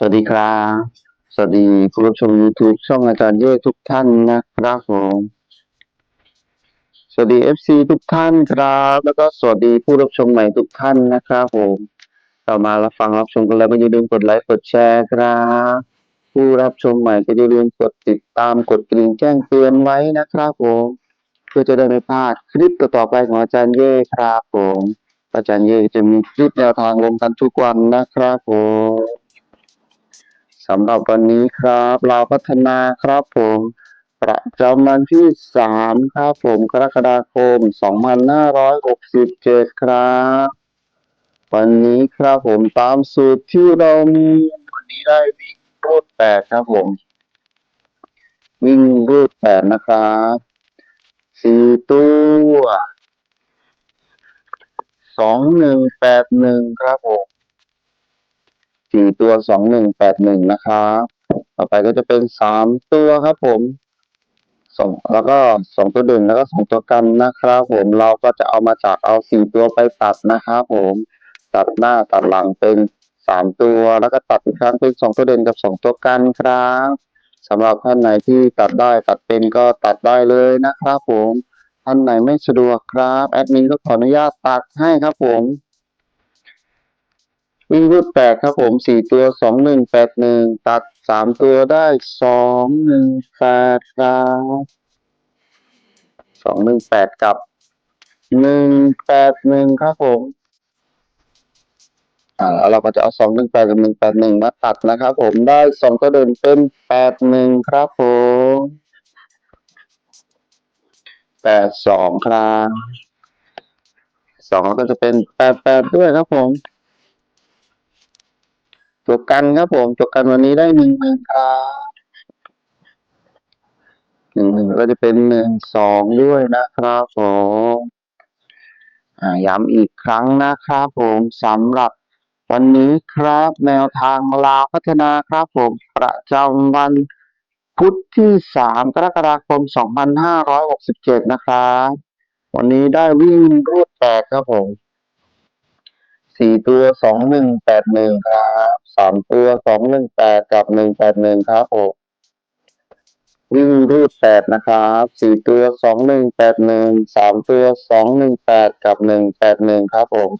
สวัสดีครับ สวัสดีผู้รับชม YouTube ช่องอาจารย์เย่ทุกท่านนะครับผม สวัสดี FC ทุกท่านครับ แล้วก็สวัสดีผู้รับชมใหม่ทุกท่านนะครับผม เรามารับฟังรับชมกันแล้วก็อย่าลืมกดไลค์กดแชร์ครับ ผู้รับชมใหม่ก็อย่าลืมกดติดตามกดกริ่งแจ้งเตือนไว้นะครับผม เพื่อจะได้ไม่พลาดคลิปต่อไปของอาจารย์เย่ครับผม อาจารย์เย่จะมีคลิปแนวทางลงกันทุกวันนะครับผม สำหรับวันนี้ครับ เราพัฒนาครับผม ประจำวันที่สามครับผมกรกฎาคมสองพันห้าร้อยหกสิบเจ็ดครับ วันนี้ครับผมตามสูตรที่เรามีวันนี้ได้วิ่งรูดแปดครับผม วิ่งรูดแปดนะครับสี่ตัวสองหนึ่งแปดหนึ่งครับผม สี่ตัวสองหนึ่งแปดหนึ่งนะครับต่อไปก็จะเป็นสามตัวครับผมสองแล้วก็สองตัวเด่นแล้วก็สองตัวกันนะครับผมเราก็จะเอามาจากเอาสี่ตัวไปตัดนะครับผมตัดหน้าตัดหลังเป็นสามตัวแล้วก็ตัดอีกครั้งเป็นสองตัวเด่นกับสองตัวกันครับสำหรับท่านไหนที่ตัดได้ตัดเป็นก็ตัดได้เลยนะครับผมท่านไหนไม่สะดวกครับแอดมินก็ขออนุญาตตัดให้ครับผม วิ่งรูดแปดครับผมสี่ตัวสองหนึ่งแปดหนึ่งตัดสามตัวได้สองหนึ่งแปดครับสองหนึ่งแปดกับหนึ่งแปดหนึ่งครับผม อ่าแล้วเราก็จะเอาสองหนึ่งแปดกับหนึ่งแปดหนึ่งมาตัดนะครับผมได้สองตัวเดินเป็นแปดหนึ่งครับผมแปดสองครับสองก็จะเป็นแปดแปดด้วยครับผม ตัวกันครับผมตัวกันวันนี้ได้หนึ่งหนึ่งครับหนึ่งหนึ่งก็จะเป็นหนึ่งสองด้วยนะครับผมอ่าย้ำอีกครั้งนะครับผมสำหรับวันนี้ครับแนวทางลาวพัฒนาครับผมประจำวันพุธที่สามกรกฎาคมสองพันห้าร้อยหกสิบเจ็ดนะครับ วันนี้ได้วิ่งรูดแปดครับผมสี่ตัวสองหนึ่งแปดหนึ่งครับ สามตัวสองหนึ่งแปดกับหนึ่งแปดหนึ่งครับผมวิ่งรูดแปดนะครับสี่ตัวสองหนึ่งแปดหนึ่งสามตัวสองหนึ่งแปดกับหนึ่งแปดหนึ่งครับผม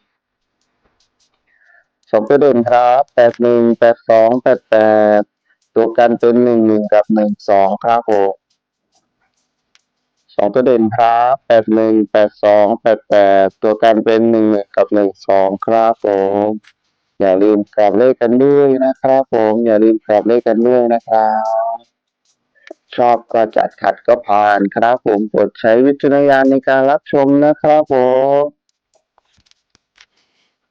สองตัวเด่นครับแปดหนึ่งแปดสองแปดแปดตัวกันเป็นหนึ่งหนึ่งกับหนึ่งสองครับผมสองตัวเด่นครับแปดหนึ่งแปดสองแปดแปดตัวกันเป็นหนึ่งหนึ่งกับหนึ่งสองครับผม อย่าลืมกลับเลขกันด้วยนะครับผมอย่าลืมกลับเลขกันด้วยนะครับ ชอบก็จัดขัดก็ผ่านครับผมโปดใช้วิจารณญาณในการรับชมนะครับผม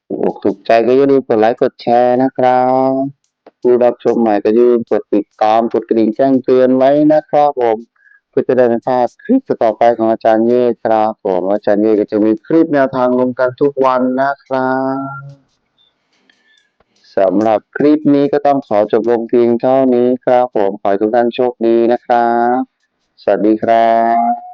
ถูกถูกใจก็อย่าลืมกดไลค์กดแชร์นะครับผู้รับชมใหม่ก็อย่าลืมกดติดตามกดกระดิ่งแจ้งเตือนไว้นะครับผมเพื่อจะได้ไม่พลาดคลิปต่อไปของอาจารย์เย่ครับผมอาจารย์เย่ก็จะมีคลิปแนวทางลงกันทุกวันนะครับ สำหรับคลิปนี้ก็ต้องขอจบลงเพียงเท่านี้ครับผม ขอให้ทุกท่านโชคดีนะครับ สวัสดีครับ